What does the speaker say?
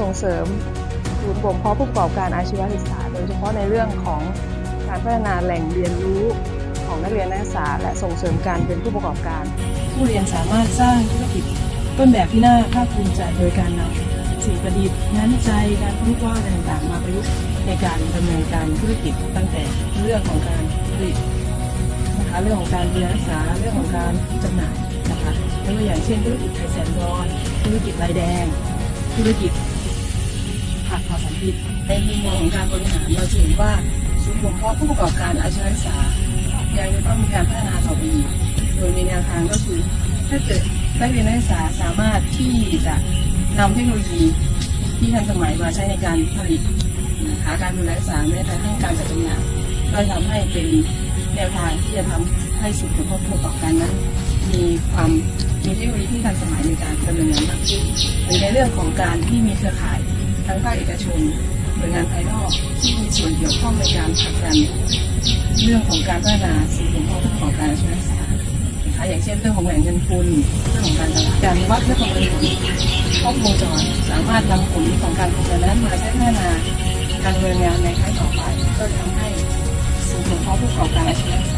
ส่งเสริมศูนย์บ่มเพาะผู้ประกอบการอาชีวศึกษา โดยเฉพาะในเรื่องของการพัฒนาแหล่งเรียนรู้ของนักเรียนนักศึกษา และส่งเสริมการเป็นผู้ประกอบการ ผู้เรียนสามารถสร้างธุรกิจต้นแบบที่น่าภาคภูมิใจโดยการนำสิ่งประดิษฐ์งานวิจัยการค้นคว้าต่างๆ มาประยุกต์ในการดำเนินการธุรกิจตั้งแต่เรื่องของการผลิตนะคะเรื่องของการดูแลรักษาเรื่องของการจำหน่ายนะคะยกตัวอย่างเช่นธุรกิจไทยแซนดอนธุรกิจลายแดง ธุรกิจผักปลอสารพิษในมุมมองของการบริหารเราจะเห็นว่าศูนย์บ่มเพาะผู้ประกอบการอาชีวศึกษายังจะต้องมีการพัฒนาต่อไปอีกโดยมีแนวทางก็คือ ถ้าเกิดนักเรียนนักศึกษาสามารถที่จะนำเทคโนโลยีที่ทันสมัยมาใช้ในการผลิตนะคะการดูแลรักษาแม้แต่ทั้งการจัดจำหน่ายก็ทำให้เป็นแนวทางที่จะทำให้สุขภาพผู้ประกอบการนั้น เทคโนโลยีที่ทันสมัยในการดำเนินงานมากขึ้นหรือในเรื่องของการที่มีเครือข่ายทั้งภาคเอกชนหน่วยงานภายนอกที่มีส่วนเกี่ยวข้องในการผลักดันเรื่องของการพัฒนาสิ่งของผู้ประกอบการอาชีวศึกษานะคะอย่างเช่นเรื่องของแหล่งเงินทุนเรื่องของการตลาดการวัดเรื่องของเงินทุนครอบวงจรสามารถนำผลของการพัฒนามาใช้พัฒนาการดำเนินงานในครั้งต่อไปก็ทำให้ศูนย์ของพ่อผู้ประกอบการอาชีวศึก